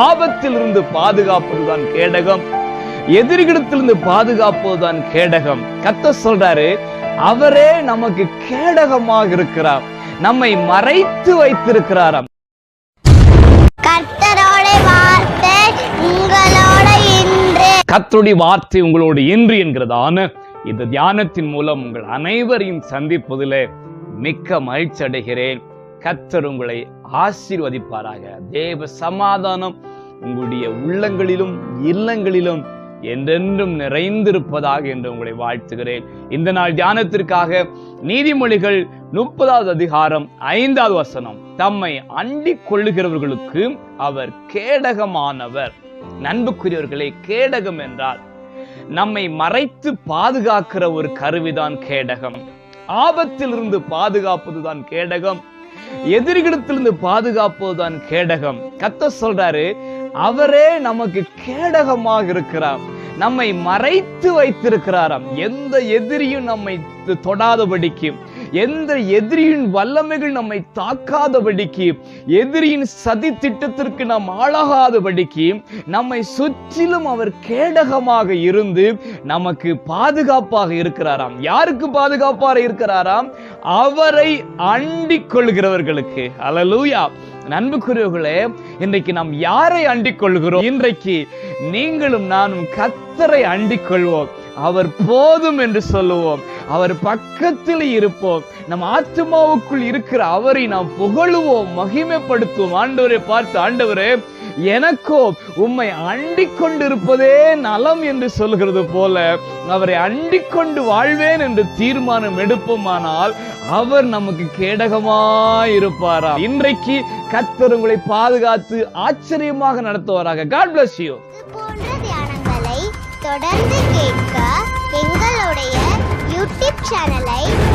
ஆபத்திலிருந்து பாதுகாப்பதுதான் கேடகம். எதிரிகளிடத்திலிருந்து பாதுகாப்பதுதான் கேடகம். கத்த சொல்றாரு அவரே நமக்கு கேடகமாக இருக்கிறார். நம்மை மறைத்து வைத்திருக்கிறாராம். கர்த்தருடைய வார்த்தை உங்களோடு இன்று என்கிறதான இந்த தியானத்தின் மூலம் உங்கள் அனைவரையும் சந்திப்பதிலே மிக்க மகிழ்ச்சி அடைகிறேன் கத்தர் உங்களை ஆசீர்வதிப்பாராக. தேவ சமாதானம் உங்களுடைய உள்ளங்களிலும் இல்லங்களிலும் என்றென்றும் நிறைந்திருப்பதாக என்று உங்களை வாழ்த்துகிறேன். இந்த நாள் தியானத்திற்காக நீதிமொழிகள் முப்பதாவது அதிகாரம் ஐந்தாவது வசனம். தம்மை அண்டிக் கொள்ளுகிறவர்களுக்கு அவர் கேடகமானவர். நண்புக்குரியவர்களே கேடகம் என்றால் நம்மை மறைத்து பாதுகாக்கிற ஒரு கருவிதான் கேடகம். ஆபத்திலிருந்து பாதுகாப்பதுதான் கேடகம். எதிரிகளிடத்திலிருந்து பாதுகாப்பதுதான் கேடகம். கத்த சொல்றாரு அவரே நமக்கு கேடகமாக இருக்கிறார். நம்மை மறைத்து வைத்திருக்கிறாராம். எந்த எதிரியும் நம்மை தொடாதபடிக்கு. எந்த எதிரியின் வல்லமைகள் நம்மை தாக்காதபடிக்கு எதிரியின் சதி திட்டத்திற்கு நாம் ஆளாகாதபடிக்கு நம்மை சுற்றிலும் அவர் கேடகமாக இருந்து நமக்கு பாதுகாப்பாக இருக்கிறாராம். யாருக்கு பாதுகாப்பாக இருக்கிறாராம்? அவரை அண்டிக் கொள்கிறவர்களுக்கு. அலலூயா நண்புக்குரியவர்களே இன்றைக்கு நாம் யாரை அண்டிக் கொள்கிறோம்? இன்றைக்கு நீங்களும் நானும் கத்தரை அண்டிக் கொள்வோம். அவர் போதும் என்று சொல்லுவோம். அவர் பக்கத்தில் இருப்போம். நம் ஆத்மாவுக்குள் இருக்கிற அவரை நாம் புகழுவோம் மகிமைப்படுத்துவோம். ஆண்டவரை பார்த்து ஆண்டவரே எனக்கோ உம்மை அண்டிக் கொண்டிருப்பதே நலம் என்று சொல்கிறது போல அவரை அண்டிக் கொண்டு வாழ்வேன் என்று தீர்மானம் எடுப்போமானால் அவர் நமக்கு கேடகமாயிருப்பாரா இன்றைக்கு கத்தர் உங்களை பாதுகாத்து ஆச்சரியமாக நடத்துவாராக. காட் பிளஸ் யூ தியானங்களை தொடர்ந்து கேட்க channel